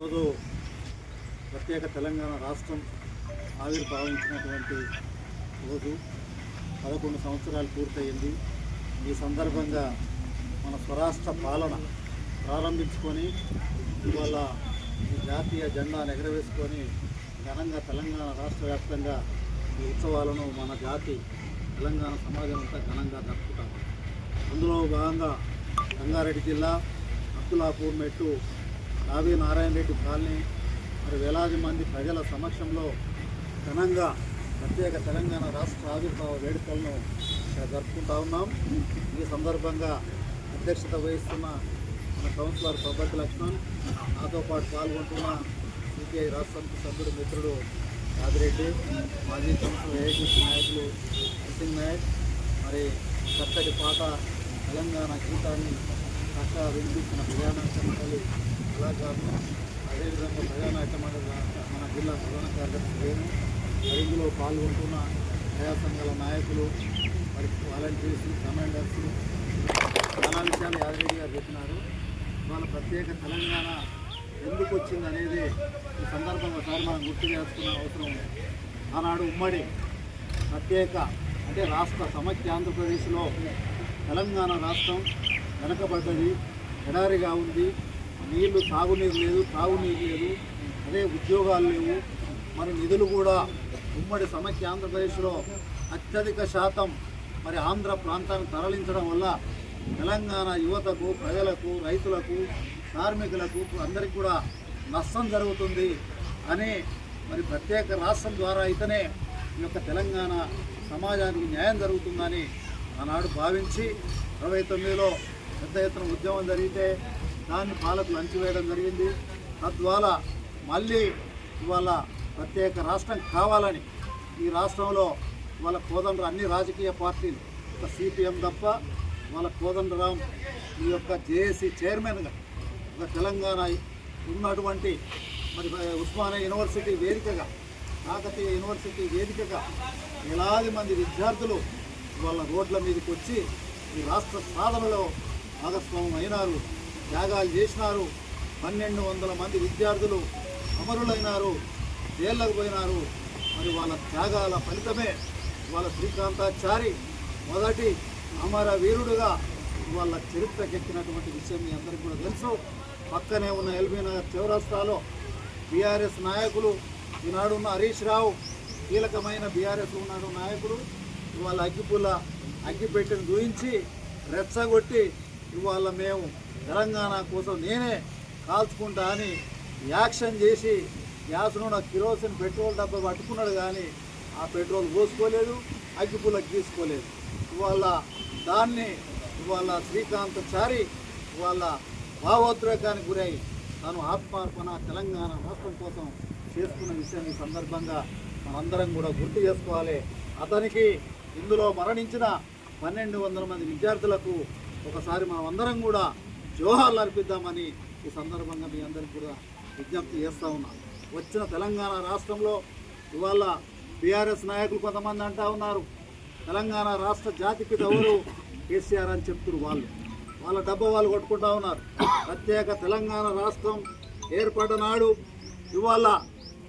ఈరోజు ప్రత్యేక తెలంగాణ రాష్ట్రం ఆవిర్భావించినటువంటి రోజు పదకొండు సంవత్సరాలు పూర్తయింది. ఈ సందర్భంగా మన స్వరాష్ట్ర పాలన ప్రారంభించుకొని ఇవాళ జాతీయ జెండాను ఎగరవేసుకొని ఘనంగా తెలంగాణ రాష్ట్ర వ్యాప్తంగా ఈ ఉత్సవాలను మన జాతి తెలంగాణ సమాజం అంతా ఘనంగా జరుపుకుంటాం అందులో భాగంగా రంగారెడ్డి జిల్లా అబ్దులాపూర్ మెట్టు రావి నారాయణ రెడ్డి కాలనీ మరి వేలాది మంది ప్రజల సమక్షంలో ఘనంగా ప్రత్యేక తెలంగాణ రాష్ట్ర ఆవిర్భావ వేడుకలను జరుపుకుంటా ఉన్నాం. ఈ సందర్భంగా అధ్యక్షత వహిస్తున్న మన కౌన్సిలర్ పబ్బతి లక్ష్మణ్ నాతో పాటు పాల్గొంటున్న సిపిఐ రాష్ట్ర సమితి సభ్యుడు మిత్రుడు యాదిరెడ్డి మాజీ కౌన్సిలర్ ఏఐటీసీ నాయకులు నరసింగ్ నాయక్ మరి చక్కటి పాట తెలంగాణ గీతాన్ని చక్కగా వినిపించిన ప్రయాణ సంస్థలు కళాకారులు అదేవిధంగా ప్రజానాయక మండలి మన జిల్లా ప్రధాన కార్యదర్శి వేణు రైతులో పాల్గొంటున్న ప్రజా సంఘాల నాయకులు మరి వాలంటీర్స్ కమాండర్స్ చాలా విషయాలు యాదగిరి గారు చెప్పినారు. వాళ్ళ ప్రత్యేక తెలంగాణ ఎందుకు వచ్చింది అనేది ఈ సందర్భంగా సార్ మనం గుర్తు చేసుకున్న అవసరం ఉంది. ఆనాడు ఉమ్మడి ప్రత్యేక అంటే రాష్ట్ర సమఖ్య ఆంధ్రప్రదేశ్లో తెలంగాణ రాష్ట్రం వెనకబడ్డది ఎడారిగా ఉంది. నీళ్ళు తాగునీరు లేదు తాగునీరు లేదు అదే ఉద్యోగాలు లేవు. మరి నిధులు కూడా ఉమ్మడి సమైక్య ఆంధ్రప్రదేశ్లో అత్యధిక శాతం మరి ఆంధ్ర ప్రాంతానికి తరలించడం వల్ల తెలంగాణ యువతకు ప్రజలకు రైతులకు కార్మికులకు అందరికీ కూడా నష్టం జరుగుతుంది అని మరి ప్రత్యేక రాష్ట్రం ద్వారా అయితేనే ఈ యొక్క తెలంగాణ సమాజానికి న్యాయం జరుగుతుందని ఆనాడు భావించి ఇరవై తొమ్మిదిలో పెద్ద ఎత్తున ఉద్యమం జరిగితే దాన్ని పాలకులు అంచివేయడం జరిగింది. తద్వారా మళ్ళీ ఇవాళ ప్రత్యేక రాష్ట్రం కావాలని ఈ రాష్ట్రంలో వాళ్ళ కోదండ అన్ని రాజకీయ పార్టీలు ఒక సిపిఎం తప్ప వాళ్ళ కోదండరాం ఈ యొక్క జేఏసీ చైర్మన్గా ఒక తెలంగాణ ఉన్నటువంటి మరి ఉస్మానియా యూనివర్సిటీ వేదికగా కాకతీయ యూనివర్సిటీ వేదికగా వేలాది మంది విద్యార్థులు వాళ్ళ రోడ్ల మీదకి వచ్చి ఈ రాష్ట్ర సాధనలో భాగస్వామ్యం అయినారు. త్యాగాలు చేసినారు. పన్నెండు వందల మంది విద్యార్థులు అమరులైనారు. జైళ్ళకు పోయినారు. మరి వాళ్ళ త్యాగాల ఫలితమే వాళ్ళ శ్రీకాంతాచారి మొదటి అమర వీరుడుగా వాళ్ళ చరిత్రకెక్కినటువంటి విషయం మీ అందరికీ కూడా తెలుసు. పక్కనే ఉన్న ఎల్బీ నగర్ చౌరస్తాలో బీఆర్ఎస్ నాయకులు ఈనాడు ఉన్న హరీష్ రావు కీలకమైన బీఆర్ఎస్ ఉన్నాడు నాయకుడు. ఇవాళ అగ్గిపుల్ల అగ్గిపెట్టెను దూయించి రెచ్చగొట్టి ఇవాళ మేము తెలంగాణ కోసం నేనే కాల్చుకుంటా అని యాక్షన్ చేసి గ్యాస్ నా కిరోసిన్ పెట్రోల్ డబ్బా పట్టుకున్నాడు కానీ ఆ పెట్రోల్ పోసుకోలేదు అగ్గిపుల్ల తీసుకోలేదు ఇవాళ దాన్ని ఇవాళ శ్రీకాంత్ చారి ఇవాళ భావోద్రేకానికి గురై తను ఆత్మార్పణ తెలంగాణ రాష్ట్రం కోసం చేసుకున్న విషయం ఈ సందర్భంగా మనందరం కూడా గుర్తు చేసుకోవాలి. అతనికి ఇందులో మరణించిన పన్నెండు వందల మంది విద్యార్థులకు ఒకసారి మనం అందరం కూడా జోహార్లు అర్పిద్దామని ఈ సందర్భంగా మీ అందరికి కూడా విజ్ఞప్తి చేస్తూ ఉన్నాను వచ్చిన తెలంగాణ రాష్ట్రంలో ఇవాళ బీఆర్ఎస్ నాయకులు కొంతమంది అంటా ఉన్నారు. తెలంగాణ రాష్ట్ర జాతిపిత ఎవరు? కేసీఆర్ అని చెప్తున్నారు వాళ్ళు. వాళ్ళ డబ్బా వాళ్ళు కొట్టుకుంటా ఉన్నారు. ప్రత్యేక తెలంగాణ రాష్ట్రం ఏర్పడ్డ నాడు ఇవాళ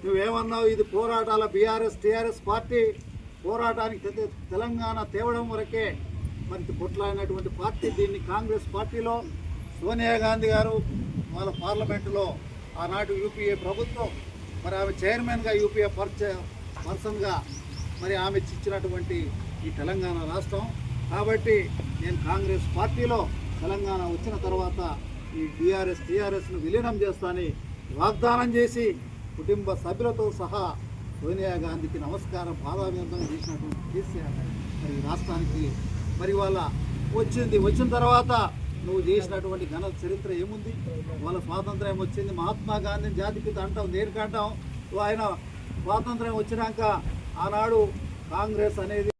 నువ్వేమన్నావు? ఇది పోరాటాల బీఆర్ఎస్ టీఆర్ఎస్ పార్టీ. పోరాటానికి తెలంగాణ తేవడం వరకే మరి కొట్లాడినటువంటి పార్టీ దీన్ని కాంగ్రెస్ పార్టీలో సోనియా గాంధీ గారు వాళ్ళ పార్లమెంటులో ఆనాటి యూపీఏ ప్రభుత్వం మరి ఆమె చైర్మన్గా యూపీఏ పర్చ పర్సన్గా మరి ఆమె ఇచ్చినటువంటి ఈ తెలంగాణ రాష్ట్రం. కాబట్టి నేను కాంగ్రెస్ పార్టీలో తెలంగాణ వచ్చిన తర్వాత ఈ బీఆర్ఎస్ టీఆర్ఎస్ను విలీనం చేస్తానని వాగ్దానం చేసి కుటుంబ సభ్యులతో సహా సోనియా గాంధీకి నమస్కారం పాదాభివందనం చేసినటువంటి కేసీఆర్ మరి రాష్ట్రానికి మరి వాళ్ళ వచ్చింది వచ్చిన తర్వాత నువ్వు చేసినటువంటి ఘన చరిత్ర ఏముంది? వాళ్ళ స్వాతంత్ర్యం వచ్చింది మహాత్మా గాంధీని జాతిపిత అంటాం నేర్కంటాం ఆయన స్వాతంత్ర్యం వచ్చినాక ఆనాడు కాంగ్రెస్ అనేది